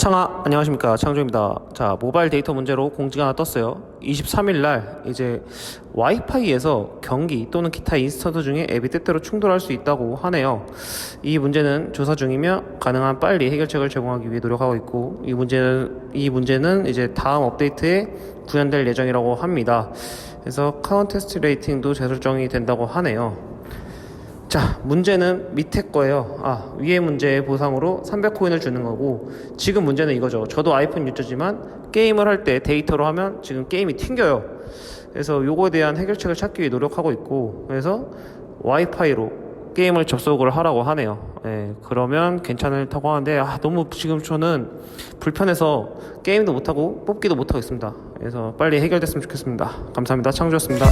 창아 안녕하십니까 창조입니다. 자 모바일 데이터 문제로 공지가 하나 떴어요. 23일 날 이제 와이파이에서 경기 또는 기타 인스턴트 중에 앱이 때때로 충돌할 수 있다고 하네요. 이 문제는 조사 중이며 가능한 빨리 해결책을 제공하기 위해 노력하고 있고 이 문제는 이 문제는 이제 다음 업데이트에 구현될 예정이라고 합니다. 그래서 카운트 테스트 레이팅도 재설정이 된다고 하네요. 자, 문제는 밑에 거예요. 아, 위에 문제의 보상으로 300코인을 주는 거고, 지금 문제는 이거죠. 저도 아이폰 유저지만, 게임을 할 때 데이터로 하면 지금 게임이 튕겨요. 그래서 요거에 대한 해결책을 찾기 위해 노력하고 있고, 그래서 와이파이로 게임을 접속을 하라고 하네요. 예, 그러면 괜찮다고 하는데, 아, 너무 지금 저는 불편해서 게임도 못하고 뽑기도 못하고 있습니다. 그래서 빨리 해결됐으면 좋겠습니다. 감사합니다. 창조였습니다.